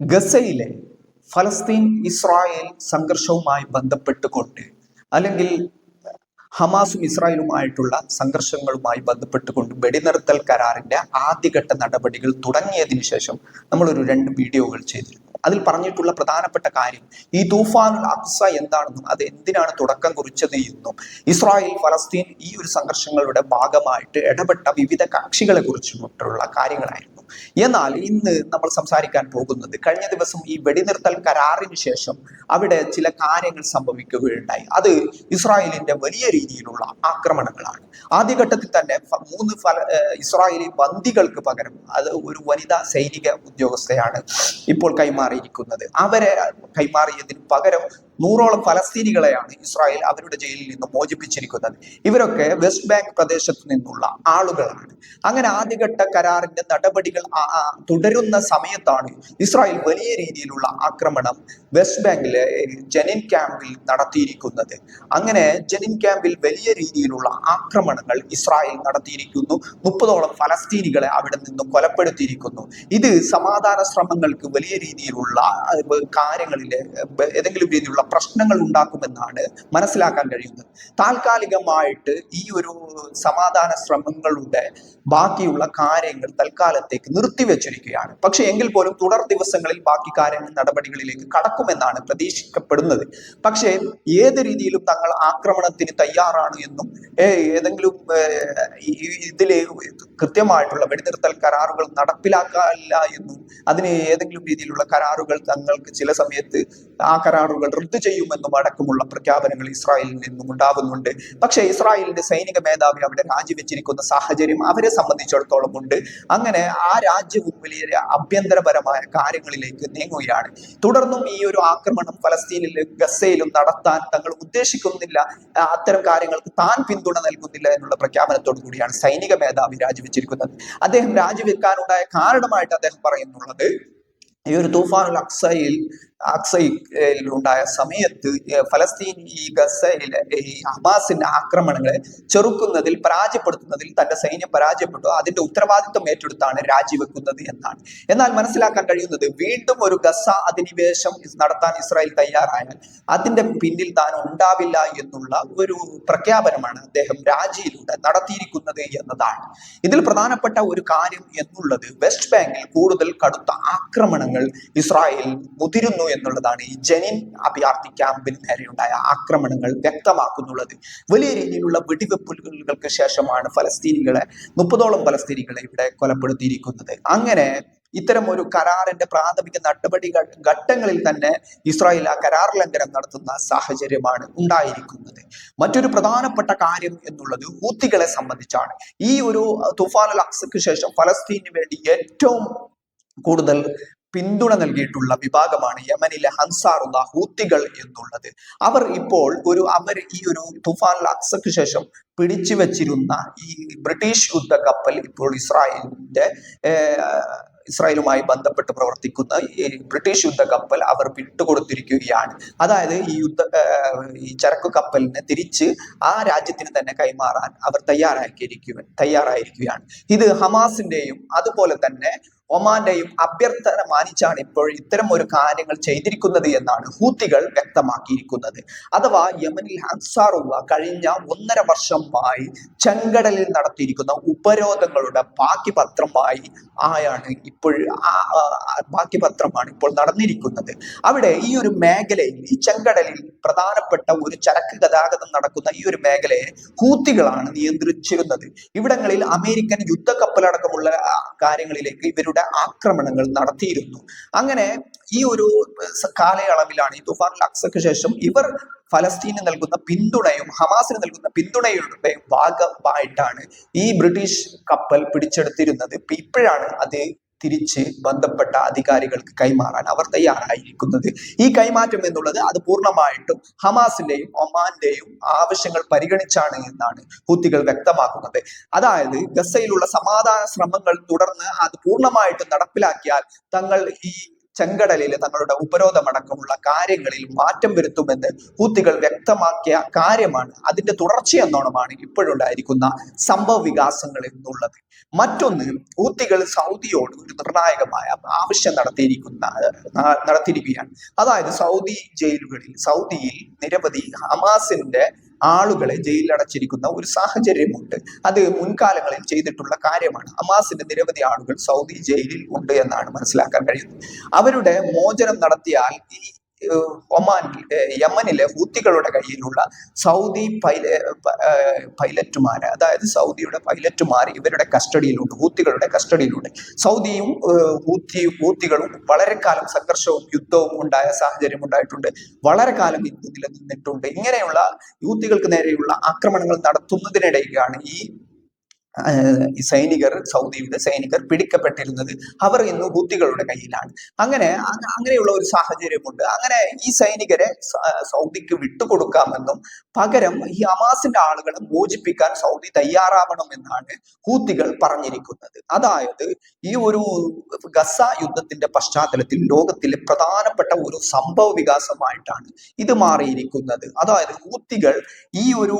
ഗസയിലെ ഫലസ്തീൻ ഇസ്രായേൽ സംഘർഷവുമായി ബന്ധപ്പെട്ടുകൊണ്ട് അല്ലെങ്കിൽ ഹമാസും ഇസ്രായേലുമായിട്ടുള്ള സംഘർഷങ്ങളുമായി ബന്ധപ്പെട്ടുകൊണ്ട് വെടിനിർത്തൽ കരാറിന്റെ ആദ്യഘട്ട നടപടികൾ തുടങ്ങിയതിനു ശേഷം നമ്മളൊരു രണ്ട് വീഡിയോകൾ ചെയ്തിരുന്നു. അതിൽ പറഞ്ഞിട്ടുള്ള പ്രധാനപ്പെട്ട കാര്യം ഈ തൂഫാനുൽ അക്സ എന്താണെന്നും അത് എന്തിനാണ് തുടക്കം കുറിച്ചത് എന്നും ഇസ്രായേൽ ഫലസ്തീൻ ഈ ഒരു സംഘർഷങ്ങളുടെ ഭാഗമായിട്ട് ഇടപെട്ട വിവിധ കക്ഷികളെ കുറിച്ചുള്ള കാര്യങ്ങളായിരുന്നു. എന്നാൽ ഇന്ന് നമ്മൾ സംസാരിക്കാൻ പോകുന്നത് കഴിഞ്ഞ ദിവസം ഈ വെടിനിർത്തൽ കരാറിന് ശേഷം അവിടെ ചില കാര്യങ്ങൾ സംഭവിക്കുകയുണ്ടായി. അത് ഇസ്രായേലിന്റെ വലിയ രീതിയിലുള്ള ആക്രമണങ്ങളാണ്. ആദ്യഘട്ടത്തിൽ തന്നെ മൂന്ന് ഫല ഇസ്രായേലി ബന്ദികൾക്ക് പകരം അത് ഒരു വനിതാ സൈനിക ഉദ്യോഗസ്ഥയാണ് ഇപ്പോൾ കൈമാറിയിരിക്കുന്നത്. അവരെ കൈമാറിയതിന് പകരം നൂറോളം ഫലസ്തീനികളെയാണ് ഇസ്രായേൽ അവരുടെ ജയിലിൽ നിന്ന് മോചിപ്പിച്ചിരിക്കുന്നത്. ഇവരൊക്കെ വെസ്റ്റ് ബാങ്ക് പ്രദേശത്ത് നിന്നുള്ള ആളുകളാണ്. അങ്ങനെ ആദ്യഘട്ട കരാറിന്റെ നടപടികൾ തുടരുന്ന സമയത്താണ് ഇസ്രായേൽ വലിയ രീതിയിലുള്ള ആക്രമണം വെസ്റ്റ് ബാങ്കിലെ ജനിൻ ക്യാമ്പിൽ നടത്തിയിരിക്കുന്നത്. അങ്ങനെ ജനിൻ ക്യാമ്പിൽ വലിയ രീതിയിലുള്ള ആക്രമണങ്ങൾ ഇസ്രായേൽ നടത്തിയിരിക്കുന്നു. മുപ്പതോളം ഫലസ്തീനികളെ അവിടെ നിന്ന് കൊലപ്പെടുത്തിയിരിക്കുന്നു. ഇത് സമാധാന ശ്രമങ്ങൾക്ക് വലിയ രീതിയിലുള്ള കാര്യങ്ങളിൽ ഏതെങ്കിലും രീതിയിലുള്ള പ്രശ്നങ്ങൾ ഉണ്ടാക്കുമെന്നാണ് മനസ്സിലാക്കാൻ കഴിയുന്നത്. താൽക്കാലികമായിട്ട് ഈ ഒരു സമാധാന ശ്രമങ്ങളുടെ ബാക്കിയുള്ള കാര്യങ്ങൾ തൽക്കാലത്തേക്ക് നിർത്തിവെച്ചിരിക്കുകയാണ്. പക്ഷെ എങ്കിൽ പോലും തുടർ ദിവസങ്ങളിൽ ബാക്കി കാര്യങ്ങൾ നടപടികളിലേക്ക് കടക്കുമെന്നാണ് പ്രതീക്ഷിക്കപ്പെടുന്നത്. പക്ഷേ ഏത് രീതിയിലും തങ്ങൾ ആക്രമണത്തിന് തയ്യാറാണ് എന്നും ഏതെങ്കിലും ഇതിൽ കൃത്യമായിട്ടുള്ള വെടിനിർത്തൽ കരാറുകൾ നടപ്പിലാക്കാനില്ല എന്നും അതിന് ഏതെങ്കിലും രീതിയിലുള്ള കരാറുകൾ തങ്ങൾക്ക് ചില സമയത്ത് ആ കരാറുകൾ റദ്ദു ചെയ്യുമെന്നും അടക്കമുള്ള പ്രഖ്യാപനങ്ങൾ ഇസ്രായേലിൽ നിന്നും ഉണ്ടാകുന്നുണ്ട് പക്ഷെ ഇസ്രായേലിന്റെ സൈനിക മേധാവി അവിടെ രാജിവെച്ചിരിക്കുന്ന സാഹചര്യം അവരെ സംബന്ധിച്ചിടത്തോളം ഉണ്ട്. അങ്ങനെ ആ രാജ്യവും വലിയ ആഭ്യന്തരപരമായ കാര്യങ്ങളിലേക്ക് നീങ്ങുകയാണ്. തുടർന്നും ഈ ഒരു ആക്രമണം ഫലസ്തീനിലും ഗസയിലും നടത്താൻ തങ്ങൾ ഉദ്ദേശിക്കുന്നില്ല. അത്തരം കാര്യങ്ങൾക്ക് താൻ പിന്തുണ നൽകുന്നില്ല എന്നുള്ള പ്രഖ്യാപനത്തോടു കൂടിയാണ് സൈനിക മേധാവി രാജിവെച്ചിരിക്കുന്നത്. അദ്ദേഹം രാജിവെക്കാനുണ്ടായ കാരണമായിട്ട് അദ്ദേഹം പറയുന്നുള്ളത് ഈ ഒരു തൂഫാനുൽ അക്സയിൽ അക്സയിൽ ഉണ്ടായ സമയത്ത് ഫലസ്തീൻ ഈ ഗസയിലെ ഈ ഹമാസിന്റെ ആക്രമണങ്ങളെ ചെറുക്കുന്നതിൽ പരാജയപ്പെടുത്തുന്നതിൽ തന്റെ സൈന്യം പരാജയപ്പെട്ടു. അതിന്റെ ഉത്തരവാദിത്വം ഏറ്റെടുത്താണ് രാജിവെക്കുന്നത് എന്നാണ്. എന്നാൽ മനസ്സിലാക്കാൻ കഴിയുന്നത് വീണ്ടും ഒരു ഗസ അധിനിവേശം നടത്താൻ ഇസ്രായേൽ തയ്യാറായാൽ അതിന്റെ പിന്നിൽ താൻ ഉണ്ടാവില്ല എന്നുള്ള ഒരു പ്രഖ്യാപനമാണ് അദ്ദേഹം രാജിയിലൂടെ നടത്തിയിരിക്കുന്നത് എന്നതാണ്. ഇതിൽ പ്രധാനപ്പെട്ട ഒരു കാര്യം എന്നുള്ളത് വെസ്റ്റ് ബാങ്കിൽ കൂടുതൽ കടുത്ത ആക്രമണങ്ങൾ ഇസ്രായേൽ മുതിരുന്നു എന്നുള്ളതാണ് ഈ ജനിൻ അഭയാർത്ഥി ക്യാമ്പിന് നേരെയുണ്ടായ ആക്രമണങ്ങൾ വ്യക്തമാക്കുന്നുള്ളത്. വലിയ രീതിയിലുള്ള വെടിവെപ്പുകൾക്ക് ശേഷമാണ് ഫലസ്തീനികളെ മുപ്പതോളം ഫലസ്തീനികളെ ഇവിടെ കൊലപ്പെടുത്തിയിരിക്കുന്നത്. അങ്ങനെ ഇത്തരം ഒരു കരാറിന്റെ പ്രാഥമിക നടപടി ഘട്ടങ്ങളിൽ തന്നെ ഇസ്രായേൽ ആ കരാർ ലംഘനം നടത്തുന്ന സാഹചര്യമാണ് ഉണ്ടായിരിക്കുന്നത്. മറ്റൊരു പ്രധാനപ്പെട്ട കാര്യം എന്നുള്ളത് ഹൂത്തികളെ സംബന്ധിച്ചാണ്. ഈ ഒരു തുഫാൻ അൽ അക്സക്ക് ശേഷം ഫലസ്തീനു വേണ്ടി ഏറ്റവും കൂടുതൽ പിന്തുണ നൽകിയിട്ടുള്ള വിഭാഗമാണ് യമനിലെ ഹൻസാറുള്ള ഹൂത്തികൾ എന്നുള്ളത്. അവർ ഇപ്പോൾ ഒരു അവർ ഈ ഒരു തുഫാൻ അക്സക്ക് ശേഷം പിടിച്ചു വെച്ചിരുന്ന ഈ ബ്രിട്ടീഷ് യുദ്ധ കപ്പൽ ഇപ്പോൾ ഇസ്രായേലിന്റെ ഇസ്രായേലുമായി ബന്ധപ്പെട്ട് പ്രവർത്തിക്കുന്ന ഈ ബ്രിട്ടീഷ് യുദ്ധ കപ്പൽ അവർ വിട്ടുകൊടുത്തിരിക്കുകയാണ്. അതായത് ഈ യുദ്ധ ഈ ചരക്കു കപ്പലിനെ തിരിച്ച് ആ രാജ്യത്തിന് തന്നെ കൈമാറാൻ അവർ തയ്യാറാക്കിയിരിക്കുക തയ്യാറായിരിക്കുകയാണ്. ഇത് ഹമാസിന്റെയും അതുപോലെ തന്നെ ഒമാന്റെയും അഭ്യർത്ഥന മാനിച്ചാണ് ഇപ്പോൾ ഇത്തരം ഒരു കാര്യങ്ങൾ ചെയ്തിരിക്കുന്നത് എന്നാണ് ഹൂത്തികൾ വ്യക്തമാക്കിയിരിക്കുന്നത്. അഥവാ യമനിൽ അൻസാറുള്ള കഴിഞ്ഞ ഒന്നര വർഷമായി ചെങ്കടലിൽ നടത്തിയിരിക്കുന്ന ഉപരോധങ്ങളുടെ ബാക്കി പത്രമായി ആയാണ് ഇപ്പോൾ ബാക്കി പത്രമാണ് ഇപ്പോൾ നടന്നിരിക്കുന്നത്. അവിടെ ഈ ഒരു മേഖലയിൽ ഈ ചെങ്കടലിൽ പ്രധാനപ്പെട്ട ഒരു ചരക്ക് ഗതാഗതം നടക്കുന്ന ഈ ഒരു മേഖലയെ ഹൂത്തികളാണ് നിയന്ത്രിച്ചിരുന്നത്. ഇവിടങ്ങളിൽ അമേരിക്കൻ യുദ്ധക്കപ്പലടക്കമുള്ള കാര്യങ്ങളിലേക്ക് ഇവരുടെ ആക്രമണങ്ങൾ നടത്തിയിരുന്നു. അങ്ങനെ ഈ ഒരു കാലയളവിലാണ് ഈ തുഫാൻ അക്സക്ക് ശേഷം ഇവർ ഫലസ്തീന് നൽകുന്ന പിന്തുണയും ഹമാസിന് നൽകുന്ന പിന്തുണയുടെ ഭാഗമായിട്ടാണ് ഈ ബ്രിട്ടീഷ് കപ്പൽ പിടിച്ചെടുത്തിരുന്നത്. ഇപ്പൊ ഇപ്പോഴാണ് അത് തിരിച്ച് ബന്ധപ്പെട്ട അധികാരികൾക്ക് കൈമാറാൻ അവർ തയ്യാറായിരിക്കുന്നത്. ഈ കൈമാറ്റം എന്നുള്ളത് അത് പൂർണമായിട്ടും ഹമാസിന്റെയും ഒമാന്റെയും ആവശ്യങ്ങൾ പരിഗണിച്ചാണ് എന്നാണ് ഹൂത്തികൾ വ്യക്തമാക്കുന്നത്. അതായത് ഗസയിലുള്ള സമാധാന ശ്രമങ്ങൾ തുടർന്ന് അത് പൂർണമായിട്ടും നടപ്പിലാക്കിയാൽ തങ്ങൾ ഈ ചെങ്കടലിൽ തങ്ങളുടെ ഉപരോധമടക്കമുള്ള കാര്യങ്ങളിൽ മാറ്റം വരുത്തുമെന്ന് ഹൂത്തികൾ വ്യക്തമാക്കിയ കാര്യമാണ്. അതിന്റെ തുടർച്ചയെന്നോണമാണ് ഇപ്പോഴുണ്ടായിരിക്കുന്ന സംഭവ വികാസങ്ങൾ എന്നുള്ളത്. മറ്റൊന്ന് ഹൂത്തികൾ സൗദിയോട് ഒരു നിർണായകമായ ആവശ്യം നടത്തിയിരിക്കുന്ന നടത്തിയിരിക്കുകയാണ്. അതായത് സൗദി ജയിലുകളിൽ സൗദിയിൽ നിരവധി ഹമാസിന്റെ ആളുകളെ ജയിലിൽ അടച്ചിരിക്കുന്ന ഒരു സാഹചര്യമുണ്ട്. അത് മുൻകാലങ്ങളിൽ ചെയ്തിട്ടുള്ള കാര്യമാണ്. ഹമാസിന്റെ നിരവധി ആളുകൾ സൗദി ജയിലിൽ ഉണ്ട് എന്നാണ് മനസ്സിലാക്കാൻ കഴിയുന്നത്. അവരുടെ മോചനം നടത്തിയാൽ ഈ ഏഹ്, യമനിലെ ഹൂത്തികളുടെ കയ്യിലുള്ള സൗദി പൈല പൈലറ്റുമാർ അതായത് സൗദിയുടെ പൈലറ്റുമാർ ഇവരുടെ കസ്റ്റഡിയിലുണ്ട് ഹൂത്തികളുടെ കസ്റ്റഡിയിലുണ്ട്. സൗദിയും ഹൂത്തി ഹൂത്തികളും വളരെ കാലം സംഘർഷവും യുദ്ധവും ഉണ്ടായ സാഹചര്യം ഉണ്ടായിട്ടുണ്ട്. വളരെ കാലം ഇത് നിലനിന്നിട്ടുണ്ട് ഇങ്ങനെയുള്ള യൂത്തികൾക്ക് നേരെയുള്ള ആക്രമണങ്ങൾ നടത്തുന്നതിനിടയിലാണ് ഈ സൈനികർ സൗദിയുടെ സൈനികർ പിടിക്കപ്പെട്ടിരുന്നത് അവർ ഇന്ന് ഹൂത്തികളുടെ കയ്യിലാണ്. അങ്ങനെ അങ്ങനെയുള്ള ഒരു സാഹചര്യമുണ്ട്. അങ്ങനെ ഈ സൈനികരെ സൗദിക്ക് വിട്ടുകൊടുക്കാമെന്നും പകരം ഈ ഹമാസിന്റെ ആളുകളെ മോചിപ്പിക്കാൻ സൗദി തയ്യാറാവണമെന്നാണ് ഹൂത്തികൾ പറഞ്ഞിരിക്കുന്നത്. അതായത് ഈ ഒരു ഗസ യുദ്ധത്തിന്റെ പശ്ചാത്തലത്തിൽ ലോകത്തിലെ പ്രധാനപ്പെട്ട ഒരു സംഭവ വികാസമായിട്ടാണ് ഇത് മാറിയിരിക്കുന്നത്. അതായത് ഹൂത്തികൾ ഈ ഒരു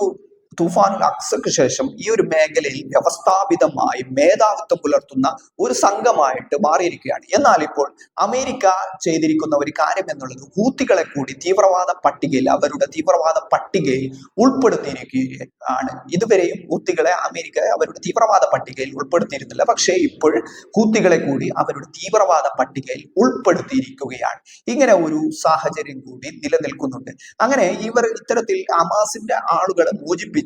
തൂഫാനുൽ അക്സക്ക് ശേഷം ഈ ഒരു മേഖലയിൽ വ്യവസ്ഥാപിതമായി മേധാവിത്വം പുലർത്തുന്ന ഒരു സംഘമായിട്ട് മാറിയിരിക്കുകയാണ്. എന്നാൽ ഇപ്പോൾ അമേരിക്ക ചെയ്തിരിക്കുന്ന ഒരു കാര്യം എന്നുള്ളത് ഹൂത്തികളെ കൂടി തീവ്രവാദ പട്ടികയിൽ അവരുടെ തീവ്രവാദ പട്ടികയിൽ ഉൾപ്പെടുത്തിയിരിക്കുകയാണ്. ഇതുവരെയും ഹൂത്തികളെ അമേരിക്ക അവരുടെ തീവ്രവാദ പട്ടികയിൽ ഉൾപ്പെടുത്തിയിരുന്നില്ല. പക്ഷേ ഇപ്പോൾ ഹൂത്തികളെ കൂടി അവരുടെ തീവ്രവാദ പട്ടികയിൽ ഉൾപ്പെടുത്തിയിരിക്കുകയാണ്. ഇങ്ങനെ ഒരു സാഹചര്യം കൂടി നിലനിൽക്കുന്നുണ്ട്. അങ്ങനെ ഇവർ ഇത്തരത്തിൽ അമാസിന്റെ ആളുകളെ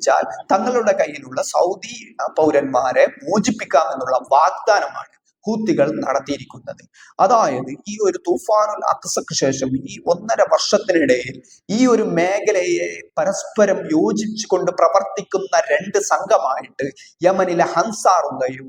മോചിപ്പിച്ചാൽ തങ്ങളുടെ കയ്യിലുള്ള സൗദി പൗരന്മാരെ മോചിപ്പിക്കാമെന്നുള്ള വാഗ്ദാനമാണ് ഹൂത്തികൾ നടത്തിയിരിക്കുന്നത്. അതായത് ഈ ഒരു തൂഫാനുൽ അക്സക്ക് ശേഷം ഈ ഒന്നര വർഷത്തിനിടയിൽ ഈ ഒരു മേഖലയെ പരസ്പരം യോജിച്ചുകൊണ്ട് പ്രവർത്തിക്കുന്ന രണ്ട് സംഘമായിട്ട് യമനിലെ ഹൻസാറുകയും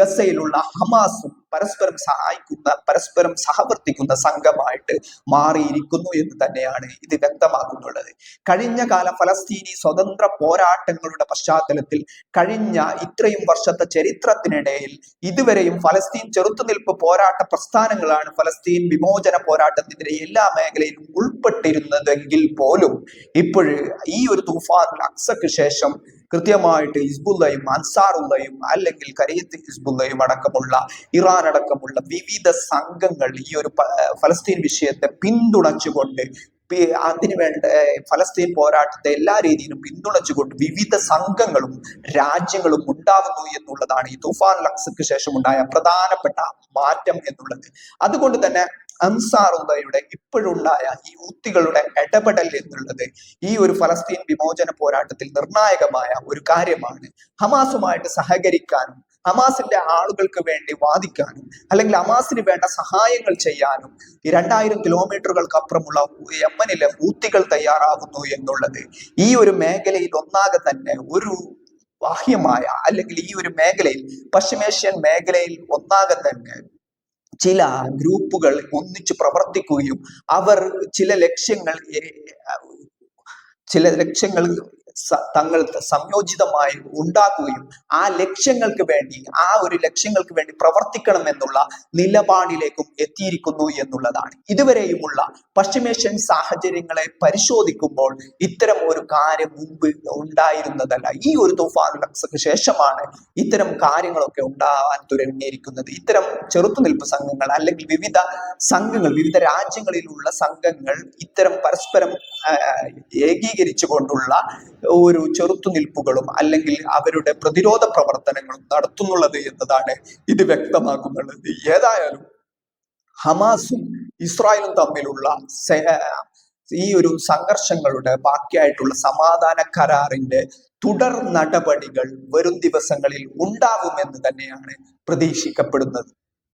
ഗസയിലുള്ള ഹമാസും പരസ്പരം സഹായിക്കുന്ന പരസ്പരം സഹവർത്തിക്കുന്ന സംഘമായിട്ട് മാറിയിരിക്കുന്നു എന്ന് തന്നെയാണ് ഇത് വ്യക്തമാക്കുന്നുള്ളത്. കഴിഞ്ഞ കാല ഫലസ്തീനി സ്വതന്ത്ര പോരാട്ടങ്ങളുടെ പശ്ചാത്തലത്തിൽ കഴിഞ്ഞ ഇത്രയും വർഷത്തെ ചരിത്രത്തിനിടയിൽ ഇതുവരെയും ഫലസ്തീൻ ചെറുത്തുനിൽപ്പ് പോരാട്ട പ്രസ്ഥാനങ്ങളാണ് ഫലസ്തീൻ വിമോചന പോരാട്ടത്തിനെതിരെ എല്ലാ മേഖലയിലും ഉൾപ്പെട്ടിരുന്നതെങ്കിൽ പോലും ഇപ്പോഴ് ഈ ഒരു തൂഫാൻ അക്സക്ക് ശേഷം കൃത്യമായിട്ട് ഹിസ്ബുല്ലയും അൻസാറുള്ളയും അല്ലെങ്കിൽ കരയത്ത് ഹിസ്ബുല്ലയും അടക്കമുള്ള ഇറാൻ അടക്കമുള്ള വിവിധ സംഘങ്ങൾ ഈ ഒരു ഫലസ്തീൻ വിഷയത്തെ പിന്തുണച്ചുകൊണ്ട് അതിനുവേണ്ട അതിനു ഫലസ്തീൻ പോരാട്ടത്തെ എല്ലാ രീതിയിലും പിന്തുണച്ചുകൊണ്ട് വിവിധ സംഘങ്ങളും രാജ്യങ്ങളും ഉണ്ടാകുന്നു എന്നുള്ളതാണ് ഈ തുഫാൻ ലക്സക്ക് ശേഷം ഉണ്ടായ പ്രധാനപ്പെട്ട മാറ്റം എന്നുള്ളത്. അതുകൊണ്ട് തന്നെ അൻസാറുള്ളയുടെ ഇപ്പോഴുണ്ടായ ഈ ഊത്തികളുടെ ഇടപെടൽ എന്നുള്ളത് ഈ ഒരു ഫലസ്തീൻ വിമോചന പോരാട്ടത്തിൽ നിർണായകമായ ഒരു കാര്യമാണ്. ഹമാസുമായിട്ട് സഹകരിക്കാനും ഹമാസിന്റെ ആളുകൾക്ക് വേണ്ടി വാദിക്കാനും അല്ലെങ്കിൽ ഹമാസിന് വേണ്ട സഹായങ്ങൾ ചെയ്യാനും ഈ രണ്ടായിരം കിലോമീറ്ററുകൾക്ക് അപ്പുറമുള്ള യമനിലെ ഊത്തികൾ തയ്യാറാകുന്നു എന്നുള്ളത് ഈ ഒരു മേഖലയിൽ ഒന്നാകെ തന്നെ ഒരു ബാഹ്യമായ അല്ലെങ്കിൽ ഈ ഒരു മേഖലയിൽ പശ്ചിമേഷ്യൻ മേഖലയിൽ ഒന്നാകെ തന്നെ ചില ഗ്രൂപ്പുകൾ ഒന്നിച്ച് പ്രവർത്തിക്കുകയും അവർ ചില ലക്ഷ്യങ്ങൾ ചില ലക്ഷ്യങ്ങൾ തങ്ങൾ സംയോജിതമായി ഉണ്ടാക്കുകയും ആ ലക്ഷ്യങ്ങൾക്ക് വേണ്ടി ആ ഒരു ലക്ഷ്യങ്ങൾക്ക് വേണ്ടി പ്രവർത്തിക്കണം എന്നുള്ള നിലപാടിലേക്കും എത്തിയിരിക്കുന്നു എന്നുള്ളതാണ്. ഇതുവരെയുമുള്ള പശ്ചിമേഷ്യൻ സാഹചര്യങ്ങളെ പരിശോധിക്കുമ്പോൾ ഇത്തരം ഒരു കാര്യം മുമ്പ് ഉണ്ടായിരുന്നതല്ല. ഈ ഒരു തുഫാൻ ശേഷമാണ് ഇത്തരം കാര്യങ്ങളൊക്കെ ഉണ്ടാവാൻ തുടങ്ങിയിരിക്കുന്നത് ഇത്തരം ചെറുത്തുനിൽപ്പ് സംഘങ്ങൾ അല്ലെങ്കിൽ വിവിധ സംഘങ്ങൾ വിവിധ രാജ്യങ്ങളിലുള്ള സംഘങ്ങൾ ഇത്തരം പരസ്പരം ഏകീകരിച്ചു ഏകീകരിച്ചുകൊണ്ടുള്ള ഒരു ചെറുത്തുനിൽപ്പുകളും അല്ലെങ്കിൽ അവരുടെ പ്രതിരോധ പ്രവർത്തനങ്ങളും നടത്തുന്നുള്ളത് എന്നതാണ് ഇത് വ്യക്തമാക്കുന്നുള്ളത് ഏതായാലും ഹമാസും ഇസ്രായേലും തമ്മിലുള്ള ഈ ഒരു സംഘർഷങ്ങളുടെ ബാക്കിയായിട്ടുള്ള സമാധാന കരാറിന്റെ തുടർ നടപടികൾ വരും ദിവസങ്ങളിൽ ഉണ്ടാകുമെന്ന് തന്നെയാണ് പ്രതീക്ഷിക്കപ്പെടുന്നത്.